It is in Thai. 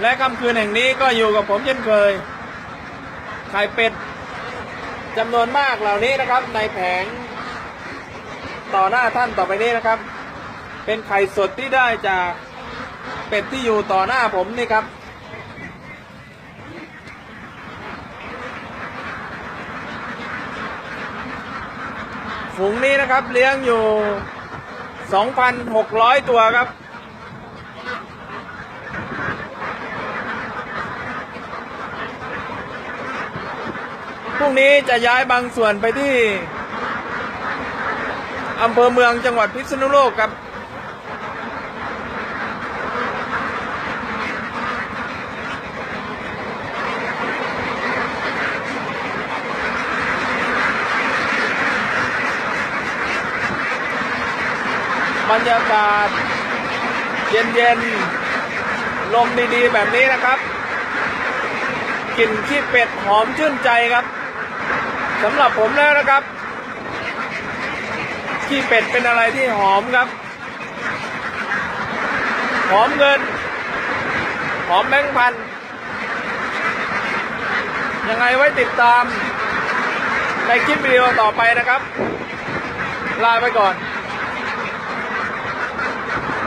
และค่ำคืนแห่งนี้ก็อยู่กับผมเช่นเคย ไข่เป็ดจำนวนมากเหล่านี้นะครับ ในแผงต่อหน้าท่านต่อไปนี้นะครับ เป็นไข่สดที่ได้จากเป็ดที่อยู่ต่อหน้าผมนี่ครับ ฝูงนี้นะครับเลี้ยงอยู่ 2,600 ตัวครับ พรุ่งนี้จะย้ายบางส่วนไปที่อำเภอเมืองจังหวัดพิษณุโลกครับบรรยากาศ เย็นๆ ลมดีๆ แบบนี้นะครับ กลิ่นขี้เป็ดหอมชื่นใจครับ สำหรับผมแล้วนะครับขี้เป็ดเป็นอะไรที่หอมครับ หอมเงิน หอมแบงค์พันยังไงไว้ติดตามในคลิปวิดีโอต่อไปนะครับ ลาไปก่อน